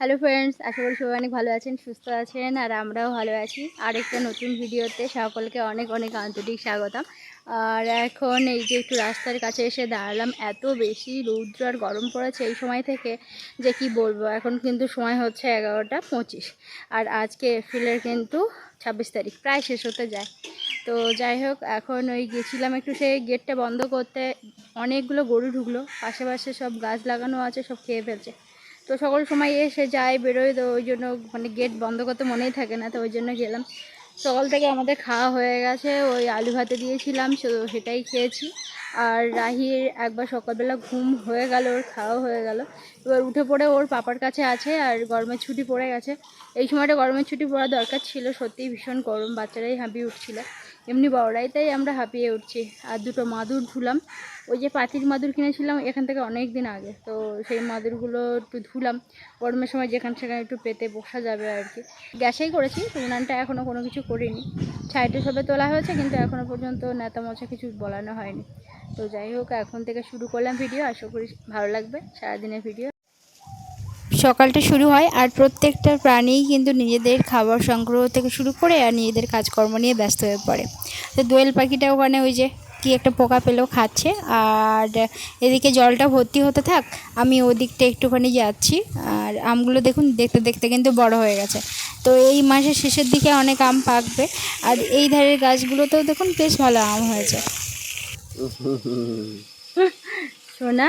Hello friends আশা করি সবাই অনেক ভালো আছেন, সুস্থ আছেন, আর আমরাও ভালো আছি। আর একটা নতুন ভিডিওতে সকলকে অনেক অনেক আন্তরিক স্বাগতম। আর এখন এই যে একটু রাস্তার কাছে এসে দাঁড়ালাম, এত বেশি রৌদ্র আর গরম পড়েছে এই সময় থেকে, যে কি বলব? এখন কিন্তু সময় হচ্ছে এগারোটা পঁচিশ। আর আজকে এপ্রিলের কিন্তু ছাব্বিশ তারিখ, প্রায় শেষ হতে যায়। তো যাই হোক, এখন ওই গেছিলাম একটু সেই গেটটা বন্ধ করতে, অনেকগুলো গরু ঢুকলো পাশে পাশে সব গাছ লাগানো আছে, সব খেয়ে ফেলছে। তো সকল সময় এসে যায় বেরোয় তো ওই জন্য মানে গেট বন্ধ করতে মনেই থাকে না, তো ওই জন্য গেলাম। সকাল থেকে আমাদের খাওয়া হয়ে গেছে, ওই আলু ভাতে দিয়েছিলাম তো সেটাই খেয়েছি। আর রাহির একবার সকালবেলা ঘুম হয়ে গেল, ওর খাওয়া হয়ে গেল। এবার উঠে পড়ে ওর পাপার কাছে আছে, আর গরমের ছুটি পড়ে গেছে। এই সময়টা গরমের ছুটি পড়া দরকার ছিল, সত্যিই ভীষণ গরম, বাচ্চারাই হাঁপিয়ে উঠছিল। এমনি বড়রাই তাই আমরা হাঁপিয়ে উঠছি। আর দুটো মাদুর ধুলাম। ওই যে পাতির মাদুর কিনেছিলাম এখান থেকে অনেক দিন আগে। তো সেই মাদুরগুলো একটু ধুলাম। গরমের সময় যেখান সেখানে একটু পেতে বসা যাবে আর কি। গ্যাসেই করেছি, উনানটা এখনও কোনো কিছু করিনি। ছাইটে সবে তোলা হয়েছে, কিন্তু এখনও পর্যন্ত নেতা মশা কিছু বলানো হয়নি। তো যাই হোক, এখন থেকে শুরু করলাম ভিডিও। আশা করি ভালো লাগবে। সারাদিনের ভিডিও। সকালটা শুরু হয় আর প্রত্যেকটা প্রাণীই কিন্তু নিজেদের খাবার সংগ্রহ থেকে শুরু করে আর নিজেদের কাজকর্ম নিয়ে ব্যস্ত হয়ে পড়ে। তো দোয়েল পাখিটা ওখানে ওই যে কি একটা পোকা পেলেও খাচ্ছে আর এদিকে জলটা ভর্তি হতে থাক, আমি ওদিকটা একটুখানি যাচ্ছি আর আমগুলো দেখুন দেখতে দেখতে কিন্তু বড় হয়ে গেছে। তো এই মাসের শেষের দিকে অনেক আম পাকবে আর এই ধারের গাছগুলোতেও দেখুন বেশ ভালো আম হয়েছে। সোনা?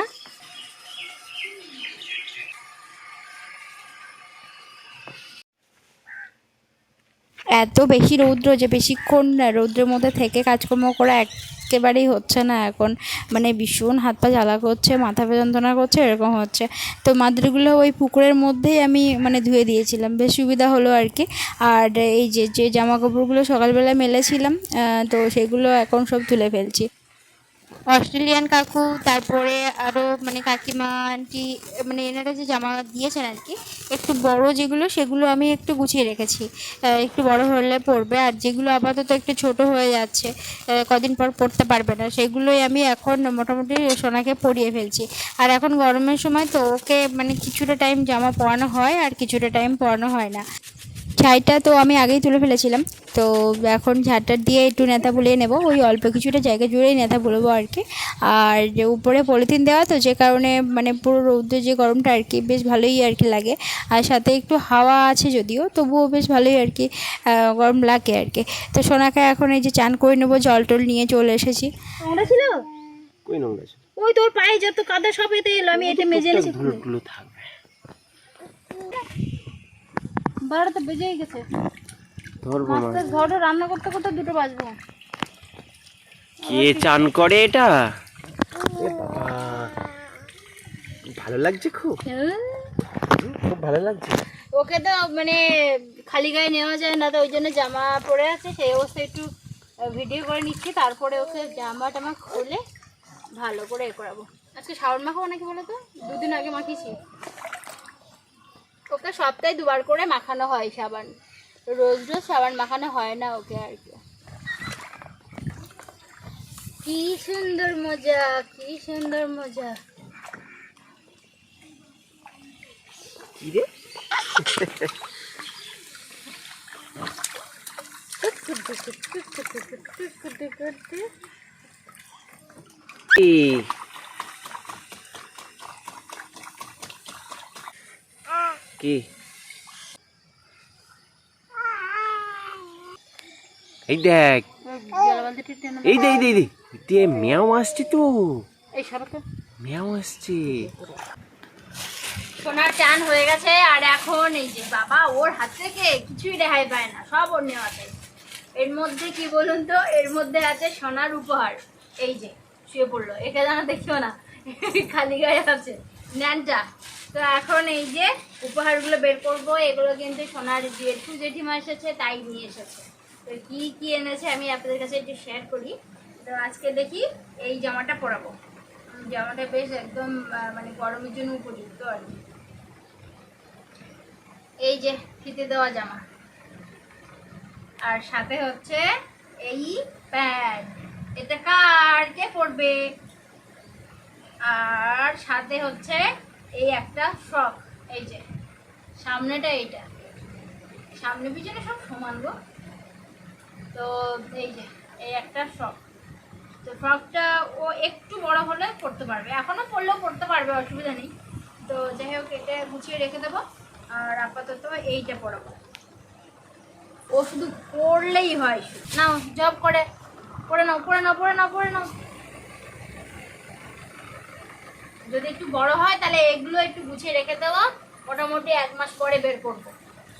এত বেশি রৌদ্র যে বেশিক্ষণ রৌদ্রের মধ্যে থেকে কাজকর্ম করা একেবারেই হচ্ছে না এখন। মানে ভীষণ হাত পা জ্বালা করছে, মাথা যন্ত্রণা করছে, এরকম হচ্ছে। তো মাদুরগুলো ওই পুকুরের মধ্যেই আমি মানে ধুয়ে দিয়েছিলাম। বেশ সুবিধা হলো আর কি। আর এই যে যে জামা কাপড়গুলো সকালবেলা মেলেছিলাম তো সেগুলো এখন সব তুলে ফেলছি। অস্ট্রেলিয়ান কাকু, তারপরে আরও মানে কাকিমা আন্টি মানে এনারা যে জামা দিয়েছেন আর কি একটু বড় যেগুলো, সেগুলো আমি একটু গুছিয়ে রেখেছি। একটু বড় হলে পড়বে, আর যেগুলো আপাতত একটু ছোট হয়ে যাচ্ছে কদিন পর পড়তে পারবে না, সেগুলোই আমি এখন মোটামুটি সোনাকে পরিয়ে ফেলছি। আর এখন গরমের সময় তো ওকে মানে কিছুটা টাইম জামা পরানো হয়, আর কিছুটা টাইম পরানো হয় না। ছাইটা তো আমি আগেই তুলে ফেলেছিলাম। তো এখন ঝাড়টার দিয়ে একটু নেতা বুলিয়ে নেব। ওই অল্প কিছুটা জায়গা জুড়েই নেতা বলব আর কি। আর যে উপরে পলিথিন দেওয়া তো যে কারণে মানে পুরো রৌদ্র যে গরমটা আর কি বেশ ভালোই আর কি লাগে। আর সাথে একটু হাওয়া আছে যদিও তবুও বেশ ভালোই আর কি গরম লাগে আর কি। তো সোনাকে এখন এই যে চান করে নেব জল টল নিয়ে চলে এসেছি। নোংরা ছিল? কই নোংরা ছিল? ওই তোর পায়ে যত কাদা সব এতে এলো আমি এটা মেজে এনেছি। বারোটা বেজেই গেছে। ধরবো আস্তে ঘরে রান্না করতে করতে দুটো বাজবো। কে চান করে এটা? ভালো লাগছে খুব? খুব ভালো লাগছে। ওকে তো মানে খালি গায়ে নেওয়া যায় না তো ওই জন্য জামা পরে আছে সেই অবস্থায় একটু ভিডিও করে নিচ্ছি তারপরে ওকে জামা টামা খুলে ভালো করে এ করাবো। আজকে শাওন মাখাবো নাকি বলো তো? দুদিন আগে মাখিয়েছি। ওকে সপ্তাহে দুবার করে মাখানো হয় সাবান রোজ রোজ সাবান মাখানো হয় না ওকে আর কি কি সুন্দর মজা কি সুন্দর মজা কি রে এ কি? এই দেখ। এই দে এই দে এই দে। দিয়ে মেয়াও আসছে তো। এই মেয়াও আসছে। সোনার চান হয়ে গেছে আর এখন এই যে বাবা ওর হাত থেকে কিছুই রেহাই পায় না সব ওর নেওয়া এর মধ্যে কি বলুন তো? এর মধ্যে আছে সোনার উপহার। এই যে শুয়ে পড়ল। একে জানা দেখিও না। খালি গায়ে আছে। ন্যানটা। তো এখন এই যে উপহারগুলো বের করব, এগুলো কিন্তু সোনার জেঠু জেঠিমা এসেছে, তাই নিয়ে এসেছে। তো কি কি এনেছে আমি আপনাদের কাছে একটু শেয়ার করি। তো আজকে দেখি এই জামাটা পরাবো। জামাটা বেশ একদম মানে গরমের জন্য উপযুক্ত আর কি। এই যে ফিতে দেওয়া জামা। আর সাথে হচ্ছে এই প্যান্ট। এটা কার কে পরবে? আর সাথে হচ্ছে এই একটা ফ্রক এই যে। সামনেটা এইটা। সামনে পিছনে সব সমান গো। তো এই যে, এই একটা ফ্রক তো ফ্রকটা ও একটু বড় হলে পড়তে পারবে। এখনও পড়লেও পড়তে পারবে, অসুবিধা নেই। তো যাই হোক, এটা গুছিয়ে রেখে দেবো। আর আপাতত এইটা পড়াবো। ও শুধু পড়লেই হয়। না জব করে। পড়ে নাও পড়ে নাও পড়ে নাও পড়ে নাও। যদি একটু বড় হয় তাহলে এগুলো একটু গুছিয়ে রেখে দেওয়া মোটামুটি এক মাস পরে বের করব।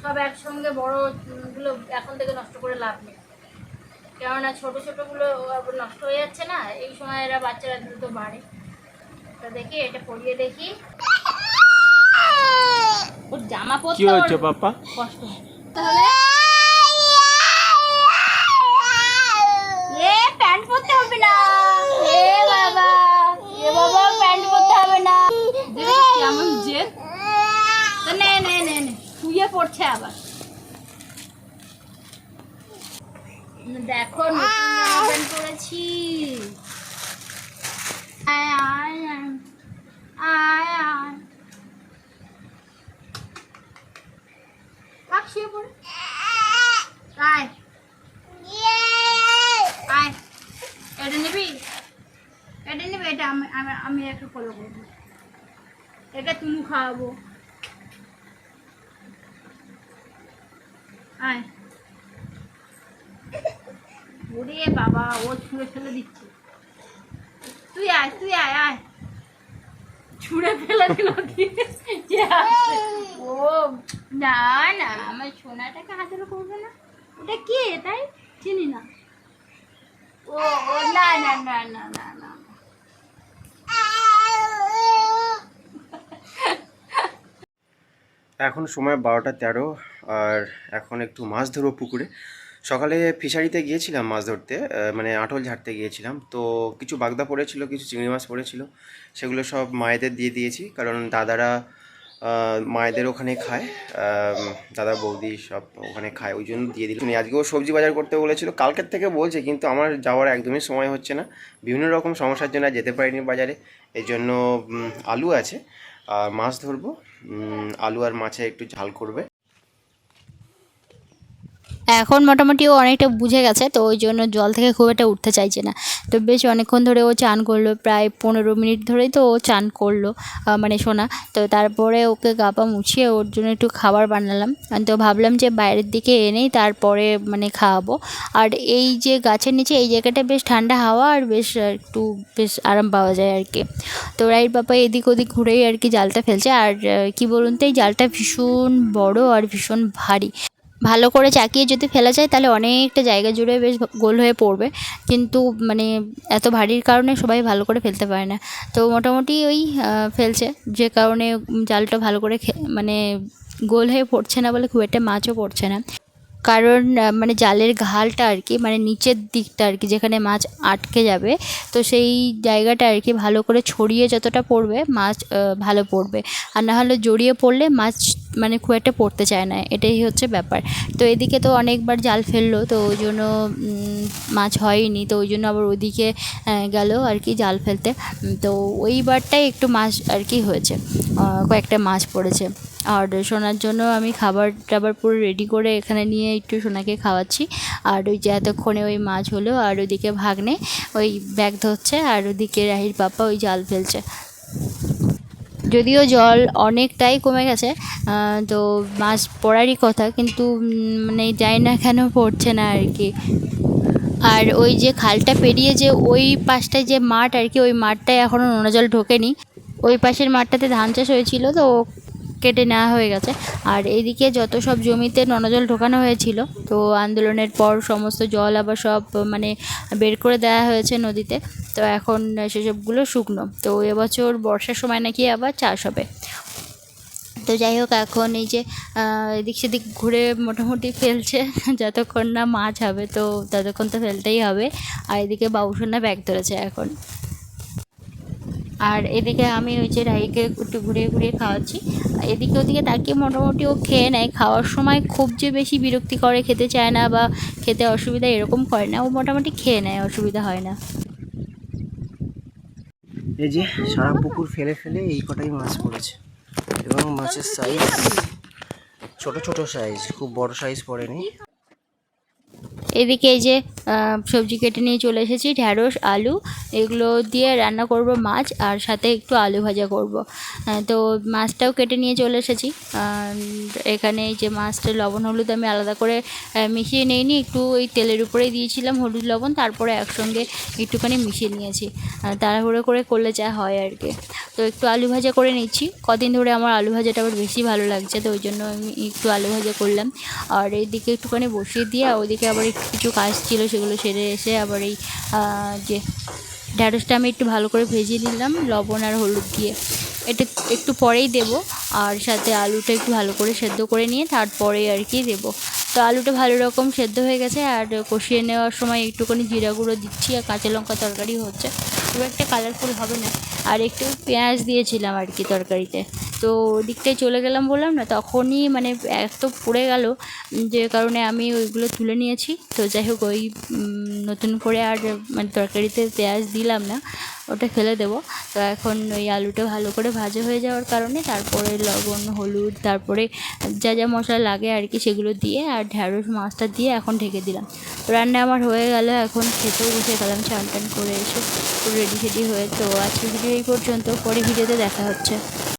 সব একসঙ্গে বড়গুলো এখন থেকে নষ্ট করে লাভ নেই। কেননা ছোটো ছোটোগুলো নষ্ট হয়ে যাচ্ছে না এই সময় এরা বাচ্চারা দ্রুত বাড়ে। তো দেখি এটা পরিয়ে দেখি। ওর জামা পরতে কষ্ট হয়। তাহলে এ প্যান্ট পরতে হবে না এ বাবা এ বাবা প্যান্ট পরতে হবে না দেখো কেমন যে তো নে নে নে নে শুয়ে পড়ছে আবার। দেখো নতুন প্যান্ট আয় আয় আয় আয় আয়। পড়ে। আয়। আয়। এটা নিবি? এটা নিবি? এটা আমি আমি আমি একটা ফলো করব এটা তুমি খাওয়াবো। ওরে বাবা, ও ছুঁড়ে ফেলে দিচ্ছে। তুই আয় তুই আয় আয়। ছুঁড়ে ফেলে দিল ও, না না, আমার সোনাটাকে হাতের করবে না। এটা কি? তাই? চিনি না। ও ও, না না না না না না। এখন সময় বারোটা তেরো। আর এখন একটু মাছ ধরবো পুকুরে। সকালে ফিশারিতে গিয়েছিলাম মাছ ধরতে মানে আটল ঝাড়তে গিয়েছিলাম। তো কিছু বাগদা পড়েছিল, কিছু চিংড়ি মাছ পড়েছিল, সেগুলো সব মায়েদের দিয়ে দিয়েছি। কারণ দাদারা মায়েদের ওখানে খায় দাদা বৌদি সব ওখানে খায়, ওই জন্য দিয়ে দিল। আজকেও সবজি বাজার করতে বলেছিল, কালকের থেকে বলছে, কিন্তু আমার যাওয়ার একদমই সময় হচ্ছে না। বিভিন্ন রকম সমস্যার জন্য যেতে পারিনি বাজারে এই জন্য আলু আছে মাছ ধরবো। আলু আর মাছে একটু ঝাল করবে। এখন মোটামুটি ও অনেকটা বুঝে গেছে, তো ওই জন্য জল থেকে খুব একটা উঠতে চাইছে না। তো বেশ অনেকক্ষণ ধরে ও চান করল, প্রায় পনেরো মিনিট ধরেই তো ও চান করল মানে সোনা। তো তারপরে ওকে গাপা মুছিয়ে ওর জন্য একটু খাবার বানালাম। তো ভাবলাম যে বাইরের দিকে এনেই তারপরে মানে খাওয়াবো। আর এই যে গাছের নিচে, এই জায়গাটা বেশ ঠান্ডা হাওয়া আর বেশ একটু বেশ আরাম পাওয়া যায় আর কি। তো রাইট বাবা এদিক ওদিক ঘুরেই আর কি জালটা ফেলছে। আর কি বলুন তো, এই জালটা ভীষণ বড় আর ভীষণ ভারী। ভালো করে চাকিয়ে যদি ফেলা যায়, তাহলে অনেকটা জায়গা জুড়ে বেশ গোল হয়ে পড়বে। কিন্তু মানে এত ভারীর কারণে সবাই ভালো করে ফেলতে পারে না। তো মোটামুটি ওই ফেলছে। যে কারণে জালটা ভালো করে মানে গোল হয়ে পড়ছে না বলে খুব একটা মাছও পড়ছে না। কারণ মানে জালের ঘালটা আর কি মানে নিচের দিকটা আর কি, যেখানে মাছ আটকে যাবে, তো সেই জায়গাটা আর কি ভালো করে ছড়িয়ে যতটা পড়বে, মাছ ভালো পড়বে। আর না হলে জড়িয়ে পড়লে মাছ মানে খুব একটা পড়তে চায় না, এটাই হচ্ছে ব্যাপার। তো এদিকে তো অনেকবার জাল ফেলল, তো ওই জন্য মাছ হয়নি, তো ওই জন্য আবার ওইদিকে গেল আর কি জাল ফেলতে। তো ওইবারটাই একটু মাছ আর কি হয়েছে কয়েকটা মাছ পড়েছে। আর সোনার জন্য আমি খাবার টাবার পুরো রেডি করে এখানে নিয়ে একটু সোনাকে খাওয়াচ্ছি। আর ওই যে এতক্ষণে ওই মাছ হলো, আর ওইদিকে ভাগ্নে ওই ব্যাগ ধরছে, আর ওদিকে রাহির পাপা ওই জাল ফেলছে। যদিও জল অনেকটাই কমে গেছে তো মাছ পড়ারই কথা, কিন্তু মানে যাই না কেন পড়ছে না আর কি। আর ওই যে খালটা পেরিয়ে যে ওই পাশটায় যে মাঠ আর কি, ওই মাঠটায় এখনও নোনা জল ঢোকেনি। ওই পাশের মাঠটাতে ধান চাষ হয়েছিল, তো কেটে নেওয়া হয়ে গেছে। আর এদিকে যত সব জমিতে নোনা জল ঢোকানো হয়েছিল, তো আন্দোলনের পর সমস্ত জল আবার সব মানে বের করে দেওয়া হয়েছে নদীতে। তো এখন সেসবগুলো শুকনো। তো এবছর বর্ষার সময় নাকি আবার চাষ হবে। তো যাই হোক, এখন এই যে এদিক সেদিক ঘুরে মোটামুটি ফেলছে। যতক্ষণ না মাছ হবে, তো ততক্ষণ তো ফেলতেই হবে। আর এদিকে বাবুসোনা ব্যাগ ধরেছে এখন। আর এদিকে আমি ওই যে রাইকে একটু ঘুরিয়ে ঘুরিয়ে খাওয়াচ্ছি। এদিকে ওদিকে তাকিয়ে মোটামুটি ও খেয়ে নেয়। খাওয়ার সময় খুব যে বেশি বিরক্তি করে, খেতে চায় না বা খেতে অসুবিধা এরকম করে না। ও মোটামুটি খেয়ে নেয়, অসুবিধা হয় না। এই যে সারা পুকুর ফেলে ফেলে এই কটাই মাছ পড়েছে। এবং মাছের সাইজ ছোট ছোট সাইজ খুব বড় সাইজ পড়েনি। এদিকে এই যে সবজি কেটে নিয়ে চলে এসেছি, ঢ্যাঁড়স, আলু, এগুলো দিয়ে রান্না করব মাছ, আর সাথে একটু আলু ভাজা করব। তো মাছটাও কেটে নিয়ে চলে এসেছি। এখানে এই যে মাছটা লবণ, হলুদ আমি আলাদা করে মিশিয়ে নিইনি, একটু ওই তেলের উপরেই দিয়েছিলাম হলুদ, লবণ, তারপরে একসঙ্গে একটুখানি মিশিয়ে নিয়েছি। তাড়াহুড়ো করে করলে যা হয় আর কি। তো একটু আলু ভাজা করে নিচ্ছি। কদিন ধরে আমার আলু ভাজাটা আবার বেশি ভালো লাগছে, তো ওই জন্য আমি একটু আলু ভাজা করলাম। আর এইদিকে একটুখানি বসিয়ে দিয়ে ওইদিকে আবার একটু কিছু কাজ ছিল সেগুলো সেরে এসে আবার এই যে ঢ্যাঁড়সটা আমি একটু ভালো করে ভেজে নিলাম, লবণ আর হলুদ দিয়ে। এটা একটু পরেই দেব আর সাথে আলুটা একটু ভালো করে সেদ্ধ করে নিয়ে তারপরে আর কি দেবো। তো আলুটা ভালো রকম সেদ্ধ হয়ে গেছে আর কষিয়ে নেওয়ার সময় একটুখানি জিরা গুঁড়ো দিচ্ছি আর কাঁচা লঙ্কা তরকারি হচ্ছে। খুব একটা কালারফুল হবে না। আর একটু পেঁয়াজ দিয়েছিলাম আর কি তরকারিতে। তো ওদিকটায় চলে গেলাম বললাম না, তখনই মানে এত পড়ে গেল যে কারণে আমি ওইগুলো তুলে নিয়েছি। তো যাই হোক ওই নতুন করে আর মানে তরকারিতে পেঁয়াজ দিলাম না। ওটা ফেলে দেবো। তো এখন ওই আলুটা ভালো করে ভাজা হয়ে যাওয়ার কারণে তারপরে লবণ, হলুদ, তারপরে যা যা মশলা লাগে আর কি সেগুলো দিয়ে আর ঢ্যাঁড়স মাছটা দিয়ে এখন ঢেকে দিলাম। রান্না আমার হয়ে গেল, এখন খেতেও বসে গেলাম, চান টান করে এসে রেডি সেডি হয়ে। তো আজকে ভিডিও এই পর্যন্ত, পরে ভিডিওতে দেখা হচ্ছে।